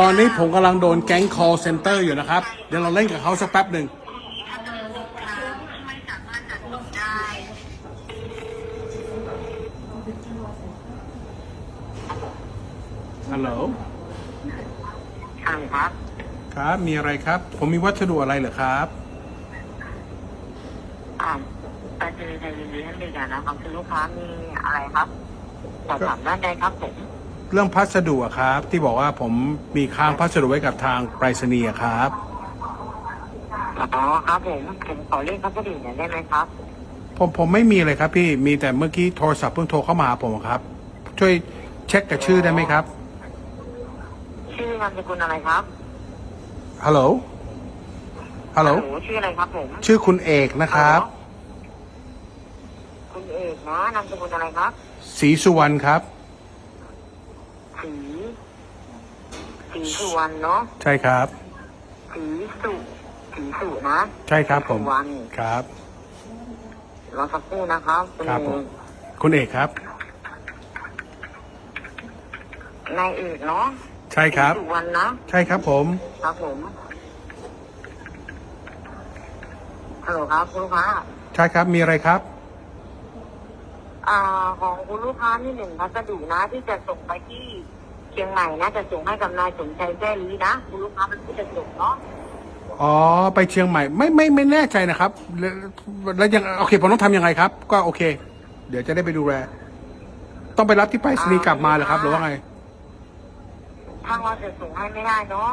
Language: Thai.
ตอนนี้ผมกำลังโดนแก๊ง call center อยู่นะครับ เดี๋ยวเราเล่นกับเขาสักแป๊บหนึ่งไม่สามารถจัดส่งได้ฮัลโหลใช่ครับ ครับ มีอะไรครับ ผมมีวัสดุอะไรเหรอครับอ่าไปเจอใจเย็นๆเลยกันนะครับคือลูกค้ามีอะไรครับสอบถามด้านใดครับผม เรื่องพัสดุอะครับ ที่บอกว่าผมมีค้างพัสดุไว้กับทางไปรษณีย์อะครับ อ๋อครับผมผมขอเรียกพัสดุหน่อยได้ไหมครับ ผมผมไม่มีเลยครับพี่มีแต่เมื่อกี้โทรศัพท์เพิ่งโทรเข้ามาหาผมครับ ช่วยเช็คกับชื่อได้ไหมครับชื่อนามสกุลอะไรครับฮัลโหลฮัลโหลชื่ออะไรครับผมชื่อคุณเอกนะครับ คุณเอกนะนามสกุลอะไรครับศรีสุวรรณครับ สี สีสุวรรณเนาะใช่ครับสีสุสีสุนะใช่ครับผมสุวรรณครับรอสักครู่นะครับคุณครับผมเอกคุณเอกครับ นายเอกเนาะใช่ครับ สีสุวรรณนะใช่ครับผม ครับผมฮัลโหลครับคุณลูกค้าใช่ครับมีอะไรครับ อ่าของคุณลูกค้านี่หนึ่งพัสดุนะ ที่จะส่งไปที่เชียงใหม่นะจะส่งให้กับนายสมชัยแจ้ลีนะคุณลูกค้าเป็นผู้จะส่งเนาะอ๋อไปเชียงใหม่ไม่ไม่ไม่แน่ใจนะครับ แล้วแล้วยังโอเคผมต้องทำยังไงครับ ก็โอเค เดี๋ยวจะได้ไปดูแลต้องไปรับที่ไปรษณีย์กลับมาเหรอครับ หรือว่าไง ทางเราจะส่งให้ไม่ได้เนาะ